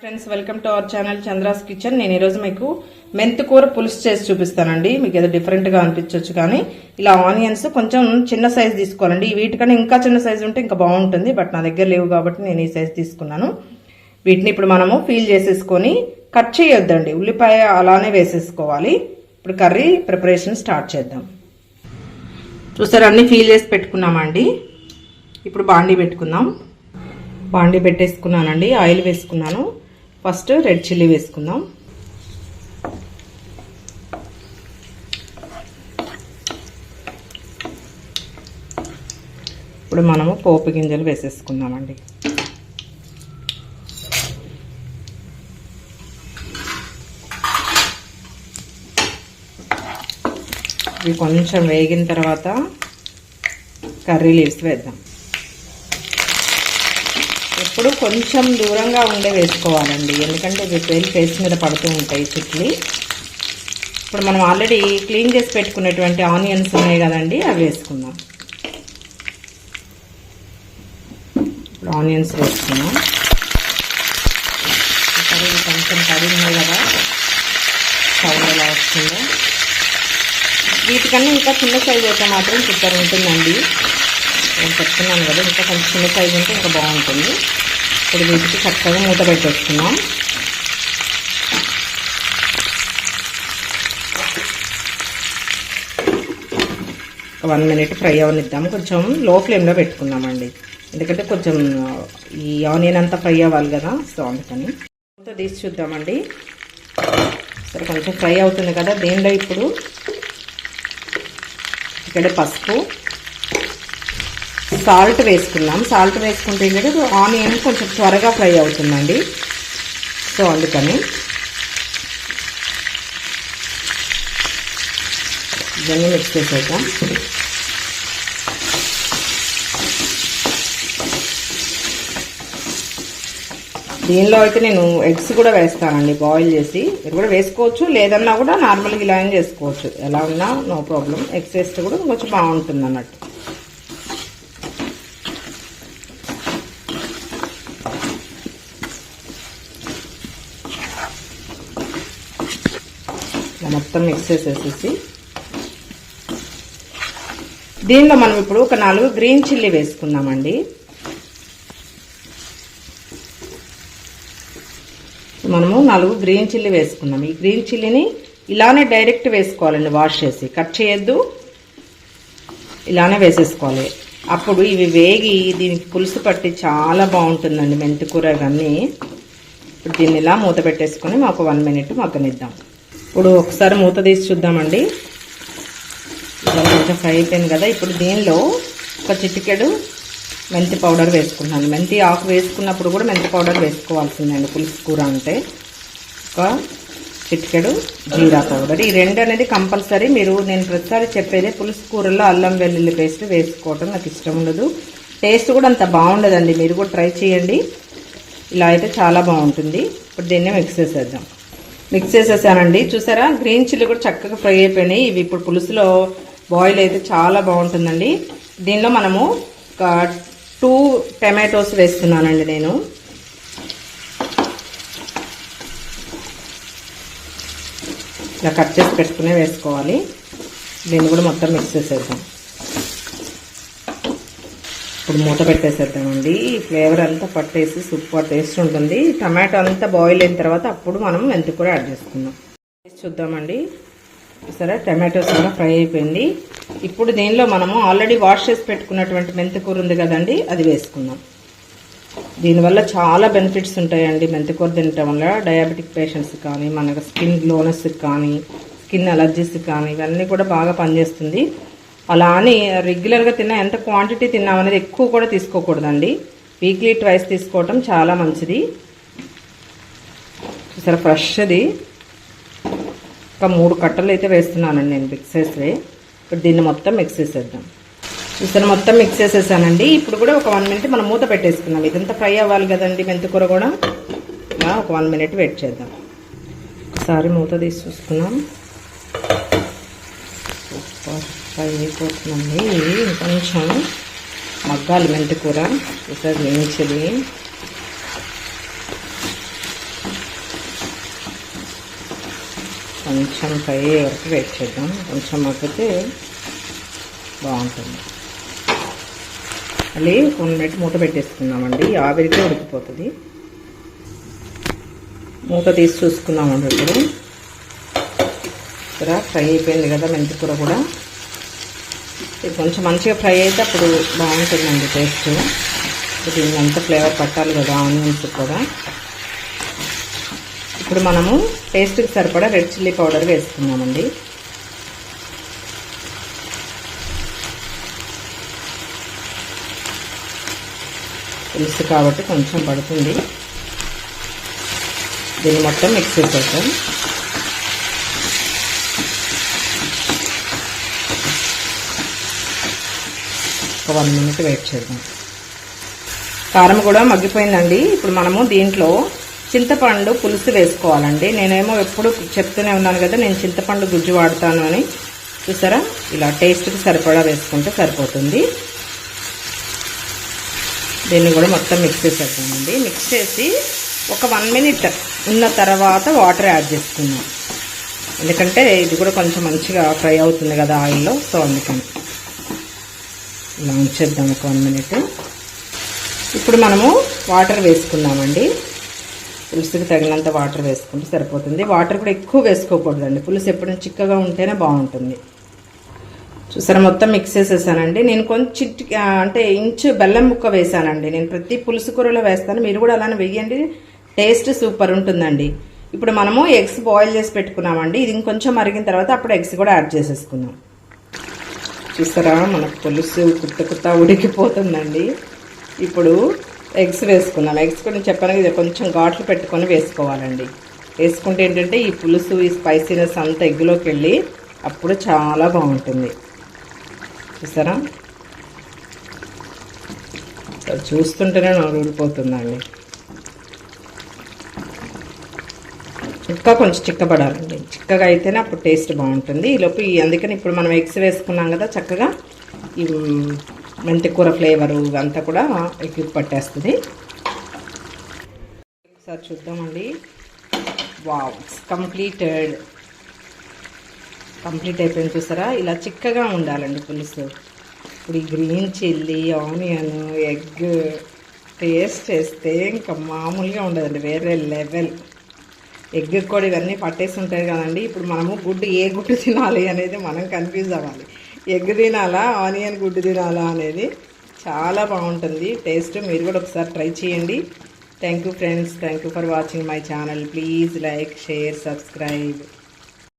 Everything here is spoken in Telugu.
Friends welcome to our channel Chandra's kitchen నేను ఈరోజు మీకు మెంతి కూర పులుసు చేసి చూపిస్తానండి. మీకు ఏదో డిఫరెంట్గా అనిపించవచ్చు కానీ ఇలా ఆనియన్స్ కొంచెం చిన్న సైజ్ తీసుకోవాలండి. వీటికన్నా ఇంకా చిన్న సైజు ఉంటే ఇంకా బాగుంటుంది బట్ నా దగ్గర లేవు కాబట్టి నేను ఈ సైజు తీసుకున్నాను. వీటిని ఇప్పుడు మనము ఫీల్ చేసేసుకొని కట్ చేయొద్దండి. ఉల్లిపాయ అలానే వేసేసుకోవాలి. ఇప్పుడు కర్రీ ప్రిపరేషన్ స్టార్ట్ చేద్దాం. చూసారు అన్ని ఫీల్ చేసి పెట్టుకున్నామండి. ఇప్పుడు బాండీ పెట్టుకుందాం. బాండీ పెట్టేసుకున్నానండి. ఆయిల్ వేసుకున్నాను. ఫస్ట్ రెడ్ చిల్లీ వేసుకుందాం. ఇప్పుడు మనము పోపు గింజలు వేసేసుకుందామండి. ఇవి కొంచెం వేగిన తర్వాత కర్రీ లీవ్స్ వేద్దాం. ఎప్పుడు కొంచెం దూరంగా ఉండే వేసుకోవాలండి. ఎందుకంటే వేలు ఫేస్ మీద పడుతూ ఉంటాయి చుట్లి. ఇప్పుడు మనం ఆల్రెడీ క్లీన్ చేసి పెట్టుకున్నటువంటి ఆనియన్స్ ఉన్నాయి కదండి అవి వేసుకుందాం. ఇప్పుడు ఆనియన్స్ వేసుకుందాం. కర్రీ కొంచెం కర్రీ ఉన్నాయి కదా సౌండ్ ఎలా వస్తుందో వీటికన్నా ఇంకా చిన్న సైజ్ అయితే మాత్రం చిక్కర్ ఉంటుందండి. నేను చెప్తున్నాను కదా ఇంకా కొంచెం చిన్న సైజ్ ఉంటే ఇంకా బాగుంటుంది. ఇప్పుడు వీటికి చక్కగా మూత పెట్టేస్తున్నాం వన్ మినిట్ ఫ్రై అవనిద్దాం. కొంచెం లో ఫ్లేమ్లో పెట్టుకుందామండి. ఎందుకంటే కొంచెం ఈ ఆనియన్ అంతా ఫ్రై అవ్వాలి కదా సో అందుకని. మూత తీసి చూద్దామండి. సరే కొంచెం ఫ్రై అవుతుంది కదా దీనిలో ఇప్పుడు? ఇక్కడ పసుపు. సాల్ట్ వేసుకున్నాం సాల్ట్ వేసుకుంటే ఏంటంటే ఆనియన్ కొంచెం త్వరగా ఫ్రై అవుతుందండి. సో అందుకని ఇవన్నీ మిక్స్ చేసేద్దాం. దీనిలో అయితే నేను ఎగ్స్ కూడా వేస్తానండి బాయిల్ చేసి. ఇది కూడా వేసుకోవచ్చు లేదన్నా కూడా నార్మల్గా ఇలా చేసుకోవచ్చు. ఎలా ఉన్నా నో ప్రాబ్లం. ఎగ్స్ వేస్తే కూడా కొంచెం బాగుంటుంది అన్నట్టు. మొత్తం మిక్స్ చేసేసేసి. దీనిలో మనం ఇప్పుడు ఒక నాలుగు గ్రీన్ చిల్లీ వేసుకుందామండి. మనము నాలుగు గ్రీన్ చిల్లీ వేసుకున్నాం. ఈ గ్రీన్ చిల్లీని ఇలానే డైరెక్ట్ వేసుకోవాలండి వాష్ చేసి. కట్ చేయొద్దు ఇలానే వేసేసుకోవాలి. అప్పుడు ఇవి వేగి దీనికి పులుసు పట్టి చాలా బాగుంటుందండి మెంతికూర ఇవన్నీ ఇప్పుడు దీన్ని ఇలా మూత పెట్టేసుకొని మాకు వన్ మినిట్ మగ్గనిద్దాం ఇప్పుడు ఒకసారి మూత తీసి చూద్దామండి. కొంచెం ఫ్రై అయిపోయింది కదా. ఇప్పుడు దీనిలో ఒక చిటికెడు మెంతి పౌడర్ వేసుకున్నాను. మెంతి ఆకు వేసుకున్నప్పుడు కూడా మెంతి పౌడర్ వేసుకోవాల్సిందండి. పులుసు కూర అంటే ఒక చిటికెడు జీరా పౌడర్. ఈ రెండు అనేది కంపల్సరీ. మీరు నేను ప్రతిసారి చెప్పేదే పులుసు కూరలో అల్లం వెల్లుల్లి పేస్ట్ వేసుకోవటం నాకు ఇష్టం ఉండదు. టేస్ట్ కూడా అంత బాగుండదండి. మీరు కూడా ట్రై చేయండి. ఇలా అయితే చాలా బాగుంటుంది. ఇప్పుడు దీన్నే మిక్స్ చేసేద్దాం. మిక్స్ చేసేసానండి. చూసారా? గ్రీన్ చిల్లీ కూడా చక్కగా ఫ్రై అయిపోయినాయి. ఇవి ఇప్పుడు పులుసులో బాయిల్ అయితే చాలా బాగుంటుందండి. దీనిలో మనము ఒక టూ టమాటోస్ వేస్తున్నానండి నేను. ఇలా కట్ చేసి పెట్టుకునే వేసుకోవాలి. దీన్ని కూడా మొత్తం మిక్స్ చేసేద్దాం. ఇప్పుడు మూత పెట్టేసేద్దామండి. ఫ్లేవర్ అంతా పట్టేసి సూపర్ టేస్ట్ ఉంటుంది. టమాటో అంతా బాయిల్ అయిన తర్వాత అప్పుడు మనం మెంతి కూడా యాడ్ చేసుకుందాం. చూద్దామండి. సరే టమాటోస్ కూడా ఫ్రై అయిపోయింది. ఇప్పుడు దీనిలో మనము ఆల్రెడీ వాష్ చేసి పెట్టుకున్నటువంటి మెంతికూర ఉంది కదండి అది వేసుకుందాం. దీనివల్ల చాలా బెనిఫిట్స్ ఉంటాయండి మెంతికూర తినటం వల్ల. డయాబెటిక్ పేషెంట్స్ కానీ మనకు స్కిన్ గ్లోనెస్ కానీ స్కిన్ అలర్జీస్ కానీ ఇవన్నీ కూడా బాగా పనిచేస్తుంది. అలా అని రెగ్యులర్గా తిన్నా ఎంత క్వాంటిటీ తిన్నాం అనేది ఎక్కువ కూడా తీసుకోకూడదండి. వీక్లీ ట్వైస్ తీసుకోవటం చాలా మంచిది. చూసారా ఫ్రెష్ది. ఒక మూడు కట్టలు అయితే వేస్తున్నానండి నేను మిక్స్ చేసి ఇప్పుడు దీన్ని మొత్తం మిక్స్ చేసేద్దాం. చూసారా మొత్తం మిక్స్ చేసేసానండి. ఇప్పుడు కూడా ఒక వన్ మినిట్ మనం మూత పెట్టేసుకున్నాం ఇదంతా ఫ్రై అవ్వాలి కదండి మెంతికూర కూడా. ఇలా ఒక వన్ మినిట్ వెయిట్ చేద్దాం. ఒకసారి మూత తీసి చూసుకున్నాం సూపర్. వేగిపోతుందండి ఇది కొంచెం మగ్గాలి మెంతి కూర. ఒకసారి వేయించది కొంచెం ఫ్రై వరకు వెయిట్ చేద్దాం. కొంచెం మగ్గితే బాగుంటుంది. మళ్ళీ కొన్ని పెట్టి మూత పెట్టేసుకున్నామండి ఆవిరికే ఉడికిపోతుంది. మూత తీసి చూసుకున్నామండి ఇప్పుడు. ఇక్కడ ఫ్రై అయిపోయింది కదా మెంతి కూర కూడా. ఇది కొంచెం మంచిగా ఫ్రై అయితే అప్పుడు బాగుంటుందండి టేస్ట్. దీనికి అంత ఫ్లేవర్ పట్టాలి కదా ఆనియన్స్ కూడా. ఇప్పుడు మనము టేస్ట్కి సరిపడా రెడ్ చిల్లీ పౌడర్ వేసుకున్నామండి పులుసు కాబట్టి కొంచెం పడుతుంది. దీన్ని మొత్తం మిక్స్ చేసేద్దాం ఒక వన్ మినిట్ వెయిట్ చేద్దాం. కారం కూడా మగ్గిపోయిందండి. ఇప్పుడు మనము దీంట్లో చింతపండు పులుసు వేసుకోవాలండి. నేనేమో ఎప్పుడు చెప్తూనే ఉన్నాను కదా నేను చింతపండు గుజ్జు వాడతాను అని. చూసారా? ఇలా టేస్ట్కి సరిపడా వేసుకుంటే సరిపోతుంది. దీన్ని కూడా మొత్తం మిక్స్ చేసేద్దామండి. మిక్స్ చేసి ఒక వన్ మినిట్ ఉన్న తర్వాత వాటర్ యాడ్ చేసుకుందాం. ఎందుకంటే ఇది కూడా కొంచెం మంచిగా ఫ్రై అవుతుంది కదా ఆయిల్లో సో అందుకని. ఇలా ఉంచేద్దాం ఒక వన్ మినిట్. ఇప్పుడు మనము వాటర్ వేసుకున్నామండి పులుసుకి తగినంత వాటర్ వేసుకుంటే సరిపోతుంది. వాటర్ కూడా ఎక్కువ వేసుకోకూడదండి. పులుసు ఎప్పుడైనా చిక్కగా ఉంటేనే బాగుంటుంది. చూసారా మొత్తం మిక్స్ చేసేసానండి. నేను కొంచెం అంటే ఇంచు బెల్లం ముక్క వేసానండి. నేను ప్రతి పులుసు కూరలో వేస్తాను. మీరు కూడా అలానే వేయండి. టేస్ట్ సూపర్ ఉంటుందండి. ఇప్పుడు మనము ఎగ్స్ బాయిల్ చేసి పెట్టుకున్నామండి. ఇది ఇంకొంచెం మరిగిన తర్వాత అప్పుడు ఎగ్స్ కూడా యాడ్ చేసేసుకుందాం. చూసారా? మనకు పులుసు కుత్త కుత్త ఉడికిపోతుందండి. ఇప్పుడు ఎగ్స్ వేసుకున్నాం ఎగ్స్ కూడా చెప్పాను కదా కొంచెం ఘాట్లు పెట్టుకొని వేసుకోవాలండి. వేసుకుంటే ఏంటంటే ఈ పులుసు ఈ స్పైసీనెస్ అంతా ఎగ్గులోకి వెళ్ళి అప్పుడు చాలా బాగుంటుంది. చూసారా? చూస్తుంటేనే నాకు ఊడిపోతుందండి. ఇంకా కొంచెం చిక్కబడాలండి చిక్కగా అయితేనే అప్పుడు టేస్ట్ బాగుంటుంది. ఈలోపు అందుకని ఇప్పుడు మనం ఎగ్స్ వేసుకున్నాం కదా చక్కగా. ఈ మెంతికూర ఫ్లేవరు ఇవంతా కూడా ఎక్కువ పట్టేస్తుంది. ఒకసారి చూద్దామండి. వావ్ కంప్లీటెడ్ కంప్లీట్ అయిపోయింది చూసారా? ఇలా చిక్కగా ఉండాలండి పులుసు. ఇప్పుడు ఈ green chilli onion egg taste చేస్తే ఇంకా మామూలుగా ఉండదండి. వేరే లెవెల్. ఎగ్ కూడా ఇవన్నీ పట్టేసి ఉంటాయి కదండి. ఇప్పుడు మనము గుడ్డు ఏ గుడ్డు తినాలి అనేది మనం కన్ఫ్యూజ్ అవ్వాలి. ఎగ్ తినాలా ఆనియన్ గుడ్డు తినాలా అనేది చాలా బాగుంటుంది. టేస్ట్ మీరు కూడా ఒకసారి ట్రై చేయండి. Thank you friends thank you for watching my channel please like share subscribe